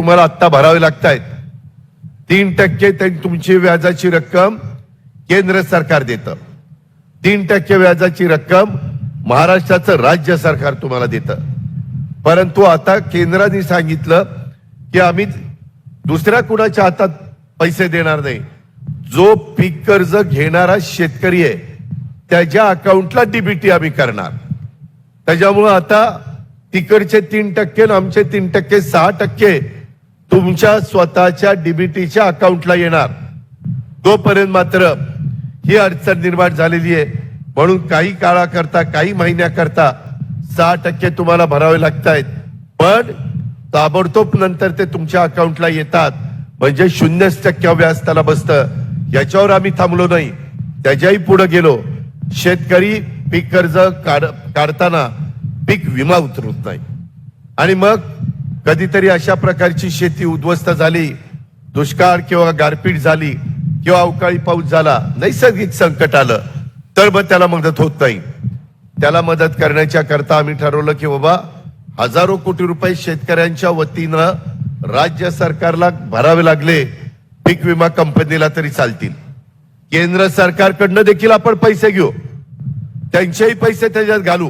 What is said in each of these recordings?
तुम्हाला आत्ता भरावे लागत आहेत तीन टक्के तुमची व्याजाची रक्कम केंद्र सरकार देतं. तीन टक्के व्याजाची रक्कम महाराष्ट्राचं राज्य सरकार तुम्हाला देतं. परंतु आता केंद्राने सांगितलं की आम्ही दुसऱ्या कुणाच्या हातात पैसे देणार नाही. जो पीक कर्ज घेणारा शेतकरी आहे त्याच्या अकाउंटला डीबीटी आम्ही करणार. त्याच्यामुळं आता तिकडचे तीन टक्के आमचे तीन टक्के सहा टक्के तुमच्या स्वतःच्या डीबीटीच्या अकाउंटला येणार. तोपर्यंत मात्र ही अडचण निर्माण झालेली आहे. म्हणून काही काळाकरता काही महिन्याकरता सहा टक्के तुम्हाला भरावे लागत आहेत पण ताबडतोब नंतर ते तुमच्या अकाउंटला येतात. म्हणजे शून्यच टक्के व्याज त्याला बसतं. याच्यावर आम्ही थांबलो नाही. त्याच्याही पुढे गेलो. शेतकरी पीक कर्ज काढ काढताना पीक विमा उतरवत नाही. आणि मग कधीतरी अशा प्रकारची शेती उद्ध्वस्त झाली दुष्काळ किंवा गारपीट झाली किंवा अवकाळी पाऊस झाला नैसर्गिक संकट आलं तर मग त्याला मदत होत नाही. त्याला मदत करण्याच्या करता आम्ही ठरवलं की बाबा हजारो कोटी रुपये शेतकऱ्यांच्या वतीनं राज्य सरकारला भरावे लागले पीक विमा कंपनीला तरी चालतील. केंद्र सरकारकडनं देखील आपण पैसे घेऊ. त्यांचेही पैसे त्याच्यात घालू.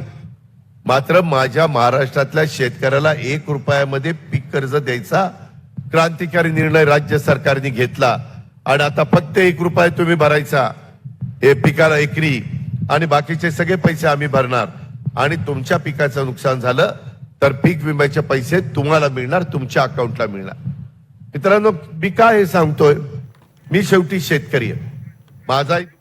मात्र माझ्या महाराष्ट्रातल्या शेतकऱ्याला एक रुपयामध्ये पीक कर्ज द्यायचा क्रांतिकारी निर्णय राज्य सरकारने घेतला. आणि आता फक्त एक रुपया तुम्ही भरायचा. हे पिकाला एकरी आणि बाकीचे सगळे पैसे आम्ही भरणार. आणि तुमच्या पिकाचं नुकसान झालं तर पीक विम्याचे पैसे तुम्हाला मिळणार तुमच्या अकाउंटला मिळणार. मित्रांनो मी काय हे सांगतोय? मी शेवटी शेतकरी आहे. माझा